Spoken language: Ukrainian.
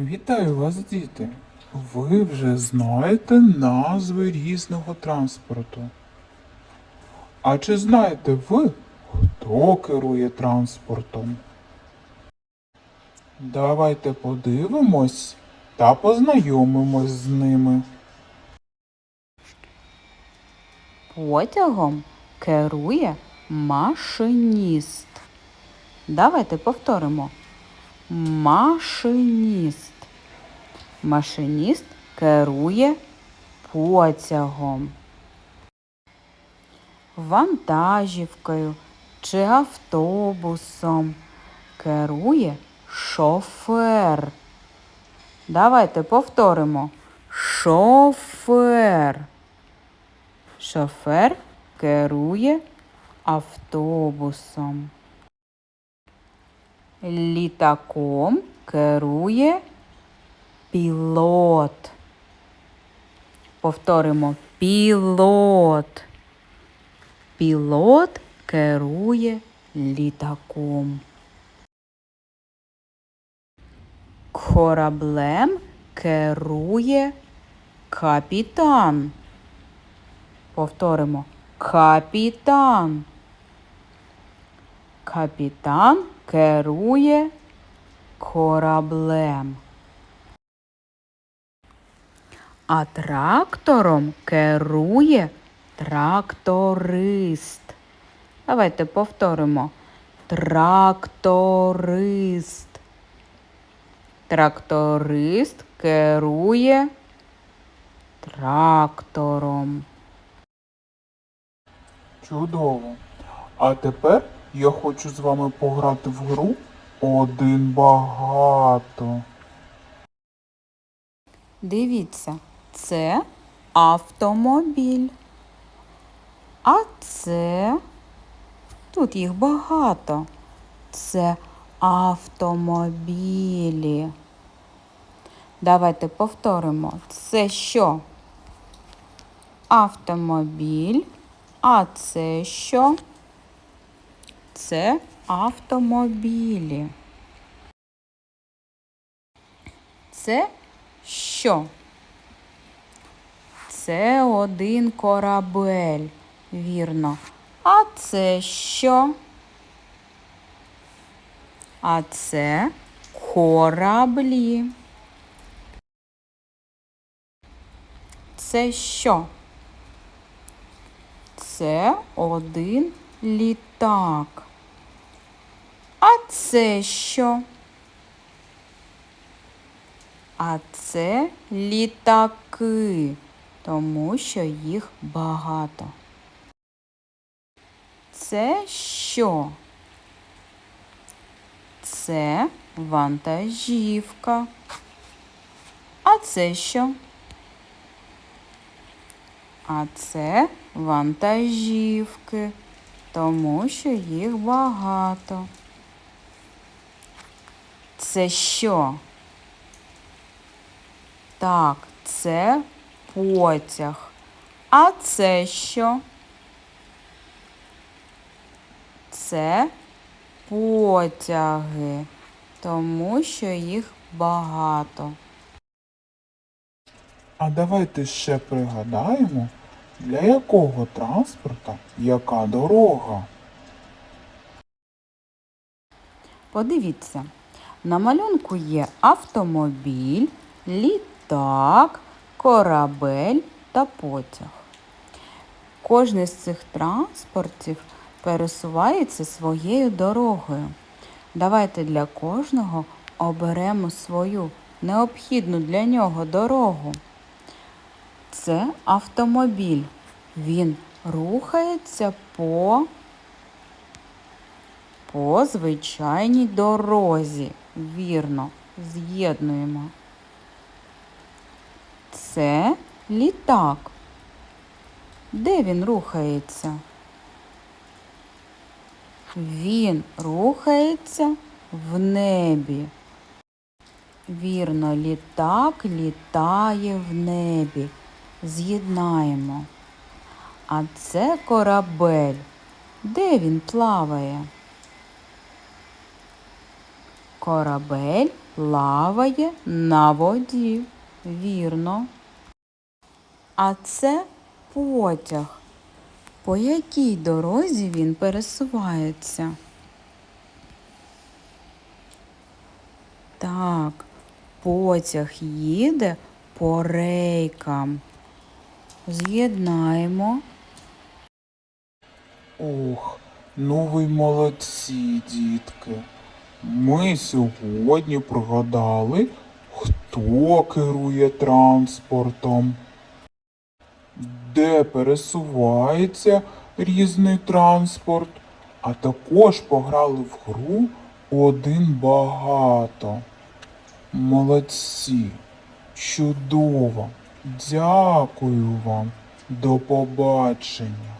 Вітаю вас, діти! Ви вже знаєте назви різного транспорту. А чи знаєте ви, хто керує транспортом? Давайте подивимось та познайомимось з ними. Потягом керує машиніст. Давайте повторимо. Машиніст. Машиніст керує потягом. Вантажівкою чи автобусом керує шофер. Давайте повторимо. Шофер. Шофер керує автобусом. Літаком керує пілот. Повторимо пілот. Пілот керує літаком. Кораблем керує капітан. Повторимо. Капітан. Капітан керує кораблем. А трактором керує тракторист. Давайте повторимо. Тракторист. Тракторист керує трактором. Чудово! А тепер я хочу з вами пограти в гру один багато. Дивіться, це автомобіль. А це тут їх багато. Це автомобілі. Давайте повторимо. Це що? Автомобіль. А це що? Це автомобілі. Це що? Це один корабель. Вірно. А це що? А це кораблі. Це що? Це один літак. Це що? А це літаки, тому що їх багато. Це що? Це вантажівка. А це що? А це вантажівки, тому що їх багато. Це що? Так, це потяг. А це що? Це потяги, тому що їх багато. А давайте ще пригадаємо, для якого транспорта яка дорога. Подивіться, на малюнку є автомобіль, літак, корабель та потяг. Кожний з цих транспортів пересувається своєю дорогою. Давайте для кожного оберемо свою необхідну для нього дорогу. Це автомобіль. Він рухається по по звичайній дорозі. Вірно, з'єднуємо. Це літак. Де він рухається? Він рухається в небі. Вірно, літак літає в небі. З'єднаємо. А це корабель. Де він плаває? Корабель плаває на воді. Вірно. А це потяг. По якій дорозі він пересувається? Так, потяг їде по рейкам. З'єднаємо. Ох, ну ви молодці, дітки. Ми сьогодні пригадали, хто керує транспортом, де пересувається різний транспорт, а також пограли в гру один багато. Молодці, чудово. Дякую вам. До побачення.